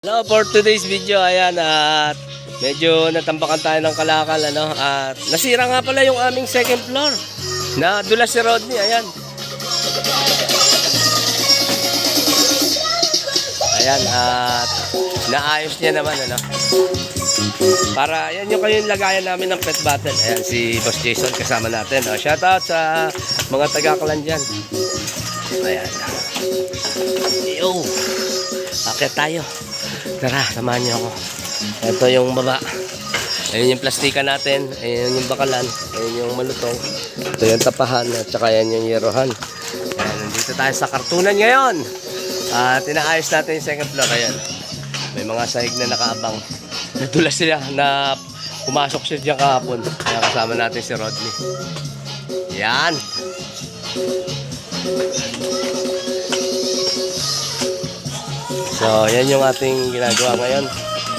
Hello, for today's video, ayan, at medyo natambakan tayo ng kalakal, ano, at nasira nga pala yung aming second floor. Na dulas si Rodney, ayan. Ayan, at naayos niya naman, ano. Para, yan yung kayo yung lagayan namin ng pet battle. Ayan, si Boss Jason kasama natin. Oh, shoutout sa mga taga-kalan dyan. Ayan. Yo! Akit tayo. Tara, samahan niyo ako. Ito yung baba. Ayun yung plastika natin. Ayun yung bakalan. Ayun yung malutong. Ito yung tapahan. At saka yan yung yerohan. Ayan, nandito tayo sa kartunan ngayon. At inaayos natin yung second floor. Ayan. May mga sahig na nakaabang. Nadulas sila na pumasok siya dyan kahapon. Kaya kasama natin si Rodney. Yan. So, yan yung ating ginagawa ngayon.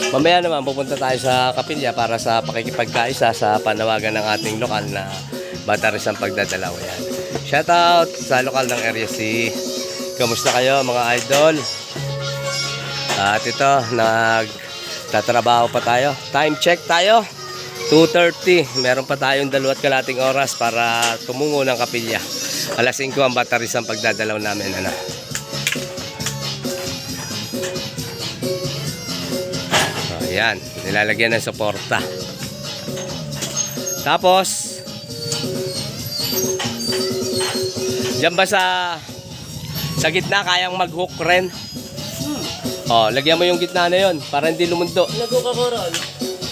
Mamaya naman pupunta tayo sa kapilya para sa pakikipagkaisa sa panawagan ng ating lokal na bataris ang pagdadalaw. Yan. Shoutout sa lokal ng area C. Kamusta kayo mga idol? At ito, nagtatrabaho pa tayo. Time check tayo. 2.30. Meron pa tayong dalawat kalating oras para tumungo ng kapilya. Alas 5 ang bataris ang pagdadalaw namin. Ano? So, ayan. Nilalagyan ng suporta. Tapos, Diyan ba sa sa gitna kayang mag-hook rin? Oh, lagyan mo yung gitna na yon para hindi lumundo. Nag-cook ako ron.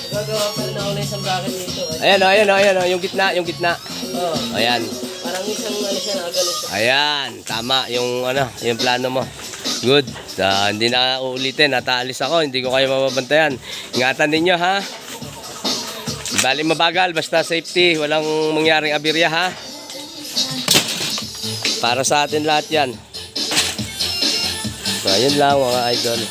Gagawa pa rin ako ng isang bracket dito. Ayan, oh, ayan, oh, ayan, oh, yung gitna, yung gitna. Oo. Ayan. Parang isang ano siya, nakagalit siya. Ayan, tama yung ano, yung plano mo. Good. Ah, hindi na uulitin, nataalis ako, hindi ko kayo mababantayan. Ingatan ninyo ha. Bali mabagal, basta safety, walang mangyaring abirya ha. Para sa atin lahat yan. So, ayun lang mga idol.